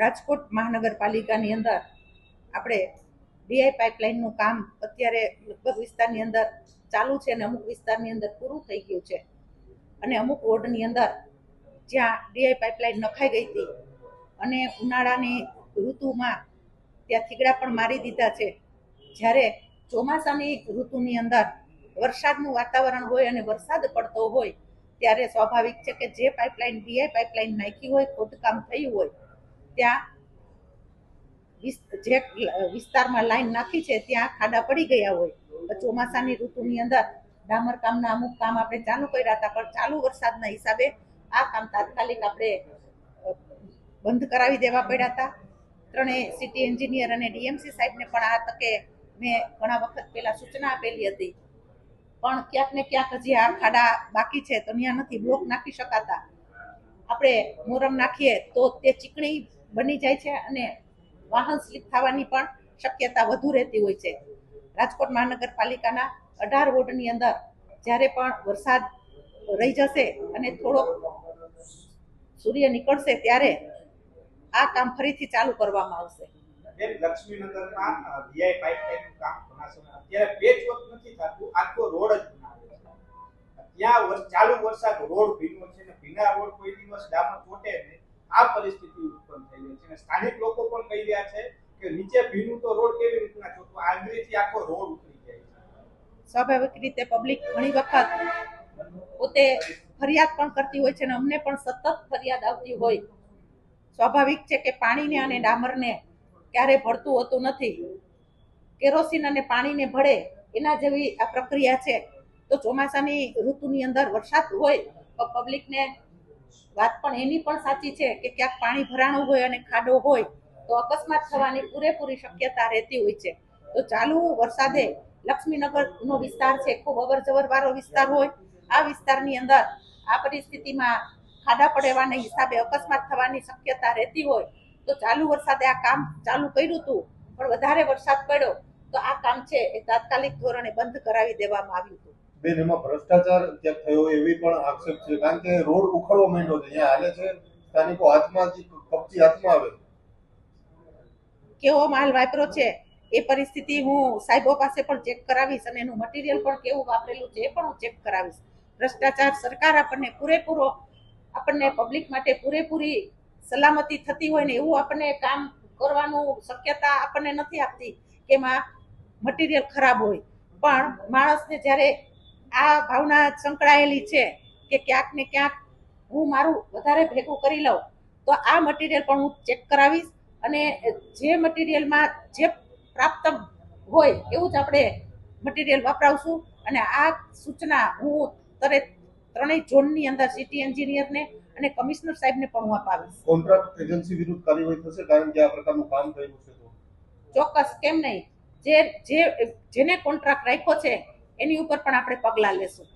રાજકોટ મહાનગરપાલિકાની અંદર આપણે ડીઆઈ પાઇપલાઇનનું કામ અત્યારે લગભગ વિસ્તારની અંદર ચાલુ છે અને અમુક વિસ્તારની અંદર પૂરું થઈ ગયું છે. અને અમુક વોર્ડની અંદર જ્યાં ડીઆઈ પાઇપલાઇન નખાઈ ગઈ હતી અને ઉનાળાની ઋતુમાં ત્યાં થીગડા પણ મારી દીધા છે. જ્યારે ચોમાસાની ઋતુની અંદર વરસાદનું વાતાવરણ હોય અને વરસાદ પડતો હોય, ત્યારે સ્વાભાવિક છે કે જે પાઇપલાઇન ડીઆઈ પાઇપલાઇન નાખી હોય, ખોદકામ થયું હોય ત્યાં જે વિસ્તારમાં લાઈન નાખી છે, ત્યાં ખાડા પડી ગયા હોય. ચોમાસાની ઋતુની અંદર ડામર કામના અમુક કામ આપણે ચાલુ કર્યા હતા, પણ ચાલુ વરસાદના હિસાબે આ કામ તાત્કાલિક આપણે બંધ કરાવી દેવા પડ્યા હતા. ત્રણેય સિટી એન્જિનિયર અને ડીએમસી સાહેબને પણ આ તકે મેં ઘણા વખત પહેલાં સૂચના આપેલી હતી. પણ ક્યાંક ને ક્યાંક હજી આ ખાડા બાકી છે, તો ત્યાં નથી, બ્લોક નાખી શકાતા. આપણે મોરમ નાખીએ તો તે ચીકણી બની જાય છે અને વાહન સ્લીપ થવાની પણ શક્યતા વધુ રહેતી હોય છે. રાજકોટ મહાનગરપાલિકાના અઢાર વોર્ડની અંદર જ્યારે પણ વરસાદ રહી જશે અને થોડોક સૂર્ય નીકળશે ત્યારે આ કામ ફરીથી ચાલુ કરવામાં આવશે. લક્ષ્મીનગરમાં વીઆઈ કામ ઘણા સમય થતું, આખો રોડ જ ચાલુ વરસાદ રોડ ભીનો છે ભીના આ પરિસ્થિતિ સ્થાનિક લોકો પણ કહી રહ્યા છે કે નીચે ભીનું તો રોડ કેવી રીતના ચોટવું આંગળીથી આખો રોડ ઉતરી જાય છે. સ્વાભાવિક રીતે પબ્લિક ઘણી વખત પોતે ફરિયાદ પણ કરતી હોય છે અને અમને પણ સતત ફરિયાદ આવતી હોય. સ્વાભાવિક છે કે પાણીને અને ડામરને ક્યારે ભળતું હોતું નથી. કેરોસીન અને પાણીને ભળે એના જેવી આ પ્રક્રિયા છે. તો ચોમાસાની ઋતુની અંદર વરસાદ હોય તો પબ્લિકને વાત પણ એની પણ સાચી છે કે ક્યાંક પાણી ભરાણું હોય અને ખાડો હોય, તો અકસ્માત થવાની પૂરેપૂરી શક્યતા રહેતી હોય છે. તો ચાલુ વરસાદે લક્ષ્મીનગરનો વિસ્તાર છે, ખૂબ અવર જવર વાળો વિસ્તાર હોય, આ વિસ્તારની અંદર આ પરિસ્થિતિમાં ખાડા પડવાના હિસાબે અકસ્માત થવાની શક્યતા રહેતી હોય, તો ચાલુ વરસાદે આ કામ ચાલુ કર્યું હતું, પણ વધારે વરસાદ પડ્યો, તો આ કામ છે એ તાત્કાલિક ધોરણે બંધ કરાવી દેવામાં આવ્યું હતું. બેન, એમાં ભ્રષ્ટાચાર ક્યાંક થયો એવી પણ આક્ષેપ છે. કારણ કે રોડ ઉખડવો માંડ્યો છે. અહીંયા હાલે છે. સ્થાનિકો હાથમાં કપચી હાથમાં આવે. કેવો માલ વાપરો છે, એ પરિસ્થિતિ હું સાહેબો પાસે પણ ચેક કરાવીશ અને એનું મટીરિયલ પણ કેવું વાપરેલું છે એ પણ હું ચેક કરાવીશ. ભ્રષ્ટાચાર સરકાર આપણને પૂરેપૂરો, આપણને પબ્લિક માટે પૂરેપૂરી સલામતી થતી હોય ને એવું આપણને કામ કરવાનું શક્યતા આપણને નથી આપતી કે એમાં મટીરિયલ ખરાબ હોય. પણ માણસને જ્યારે આ ભાવના સંકળાયેલી છે કે ક્યાંક ને ક્યાંક હું મારું વધારે ભેગું કરી લઉં તો આ મટીરિયલ પણ હું ચેક કરાવીશ અને જે મટીરિયલમાં જે પ્રાપ્ત હોય એવું જ આપણે મટીરિયલ વાપરાવશું. અને આ સૂચના હું તરત ત્રણેય ઝોનની અંદર સિટી એન્જિનિયરને અને કમિશનર સાહેબને પણ હું અપાવીશ. કોન્ટ્રાક્ટ એજન્સી વિરુદ્ધ કાર્યવાહી થશે કારણ કે આ પ્રકારનું કામ થયેલું છે તો? ચોક્કસ કેમ નહીં? જે જે જેને કોન્ટ્રાક્ટ રાખ્યો છે એની ઉપર પણ આપણે પગલાં લેશું.